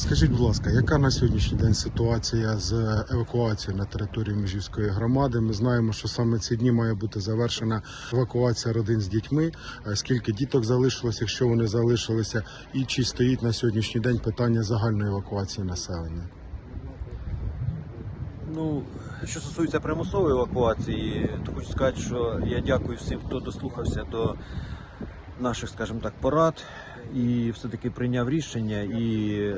Скажіть, будь ласка, яка на сьогоднішній день ситуація з евакуацією на території Межівської громади? Ми знаємо, що саме ці дні має бути завершена евакуація родин з дітьми. Е, Скільки діток залишилося, якщо вони залишилися, і чи стоїть на сьогоднішній день питання загальної евакуації населення? Ну, що стосується примусової евакуації, то хочу сказати, що я дякую всім, хто дослухався до наших, скажімо так, порад і все-таки прийняв рішення і е,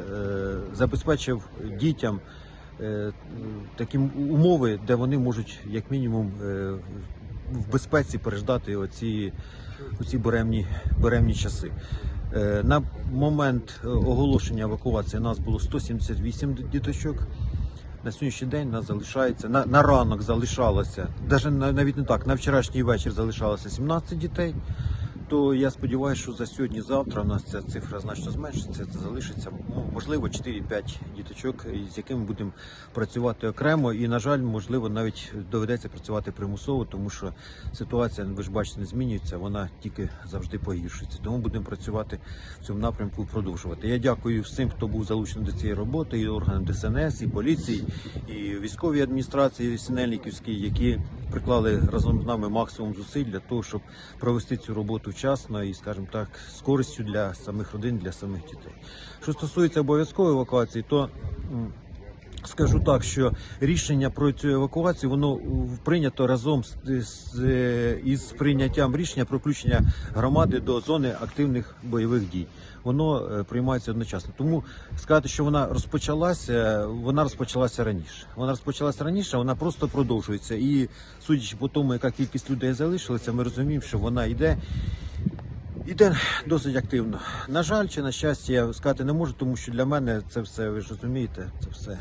забезпечив дітям е, такі умови, де вони можуть, як мінімум, е, в безпеці переждати оці, оці буремні, буремні часи. Е, На момент е, оголошення евакуації нас було 178 діточок. На сьогоднішній день нас залишається на, на ранок залишалося, навіть не так, на вчорашній вечір залишалося 17 дітей. То я сподіваюся, що за сьогодні-завтра у нас ця цифра значно зменшиться. Це залишиться ну, можливо 4-5 діточок, з якими будемо працювати окремо. І, на жаль, можливо, навіть доведеться працювати примусово, тому що ситуація, ви ж бачите, не змінюється, вона тільки завжди погіршується. Тому будемо працювати в цьому напрямку і продовжувати. Я дякую всім, хто був залучений до цієї роботи, і органам ДСНС, і поліції, і військовій адміністрації Синельниківській, які приклали разом з нами максимум зусиль для того, щоб провести цю роботу вчасно і, скажімо так, з користю для самих родин, для самих дітей. Що стосується обов'язкової евакуації, то Скажу так, що рішення про цю евакуацію воно прийнято разом з, з е, із прийняттям рішення про включення громади до зони активних бойових дій. Воно е, приймається одночасно. Тому сказати, що вона розпочалася, вона розпочалася раніше. Вона розпочалася раніше, вона просто продовжується. І судячи по тому, яка кількість людей залишилася, ми розуміємо, що вона йде. Іде досить активно. На жаль, чи на щастя, я сказати не можу, тому що для мене це все, ви ж розумієте, це все.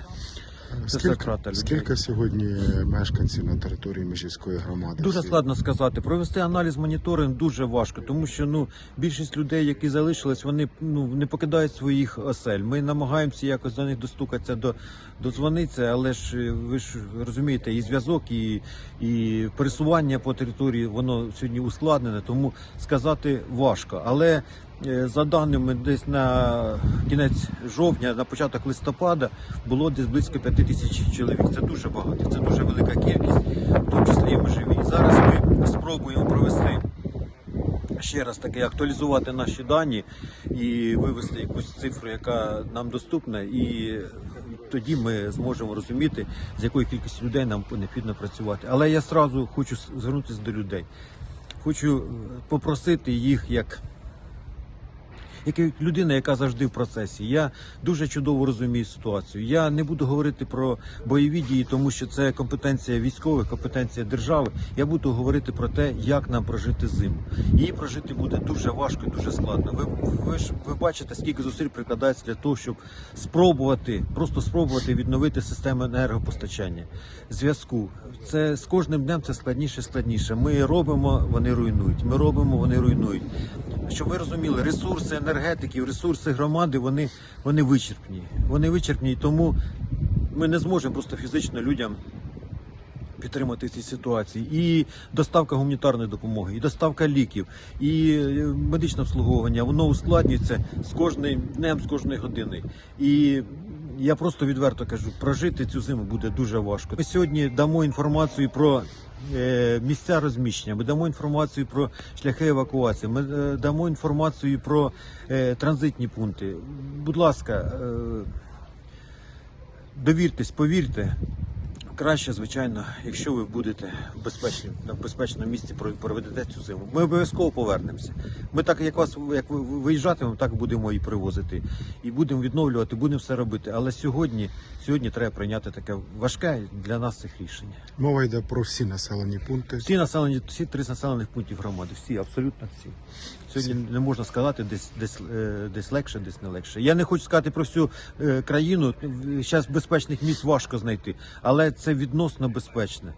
Людей. скільки сьогодні мешканців на території Межівської громади? Дуже складно сказати. Провести аналіз моніторинг дуже важко, тому що ну більшість людей, які залишились, вони ну не покидають своїх осель. Ми намагаємося якось до них достукатися, до додзвонитися, але ж е, ви ж розумієте, і зв'язок, і, і пересування по території воно сьогодні ускладнене, тому сказати важко. Але е, за даними десь на кінець жовтня, на початок листопада було десь близько 5 тисяч чоловік. Це дуже багато, це дуже велика кількість, в тому числі і ми живі. Зараз ми спробуємо провести ще раз таки актуалізувати наші дані і вивести якусь цифру, яка нам доступна, і тоді ми зможемо розуміти, з якою кількістю людей нам необхідно працювати. Але я сразу хочу звернутися до людей. Хочу е, попросити їх як. Як людина, яка завжди в процесі, я дуже чудово розумію ситуацію. Я не буду говорити про бойові дії, тому що це компетенція військових, компетенція держави. Я буду говорити про те, як нам прожити зиму. Її прожити буде дуже важко дуже складно. Ви, ви ж ви бачите, скільки зусиль прикладається для того, щоб спробувати, просто спробувати відновити систему енергопостачання, зв'язку. Це з кожним днем це складніше, складніше. Ми робимо, вони руйнують. Ми робимо, вони руйнують. Щоб ви розуміли, ресурси енергетиків, ресурси громади, вони, вони вичерпні. Вони вичерпні, і тому ми не зможемо просто фізично людям підтримати ці ситуації. І доставка гуманітарної допомоги, і доставка ліків, і е, медичне обслуговування, воно ускладнюється з кожним днем, з кожної години. І я просто відверто кажу, прожити цю зиму буде дуже важко. Ми сьогодні дамо інформацію про місця розміщення, ми дамо інформацію про шляхи евакуації, ми е, дамо інформацію про е, транзитні пункти. Будь ласка, е, довіртесь, повірте. Краще, звичайно, якщо ви будете в безпечному, на безпечному місці про- проведете цю зиму. Ми обов'язково повернемося. Ми так, як вас як ви виїжджатимемо, так будемо і привозити. І будемо відновлювати, будемо все робити. Але сьогодні, сьогодні треба прийняти таке важке для нас цих рішення. Мова йде про всі населені пункти. Всі населені, всі 30 населених пунктів громади, всі, абсолютно всі. Сьогодні не можна сказати, десь десь е, десь легше, десь не легше. Я не хочу сказати про всю е, країну. Зараз безпечних місць важко знайти, але це відносно безпечне.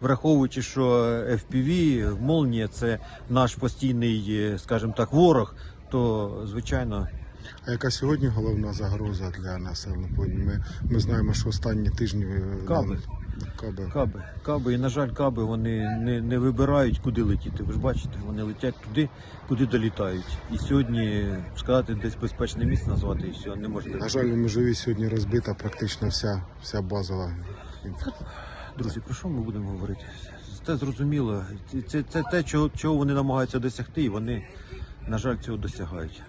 Враховуючи, що FPV, молнія це наш постійний, е, скажімо так, ворог, то звичайно А яка сьогодні головна загроза для населення? Ми, ми знаємо, що останні тижні е, Каби. каби. Каби, і на жаль, каби вони не, не вибирають, куди летіти. Ви ж бачите, вони летять туди, куди долітають. І сьогодні сказати десь безпечне місце назвати і все не неможливо. На жаль, у межові сьогодні розбита практично вся, вся базова. Друзі, про що ми будемо говорити? Це зрозуміло. Це, це те, чого, чого вони намагаються досягти, і вони, на жаль, цього досягають.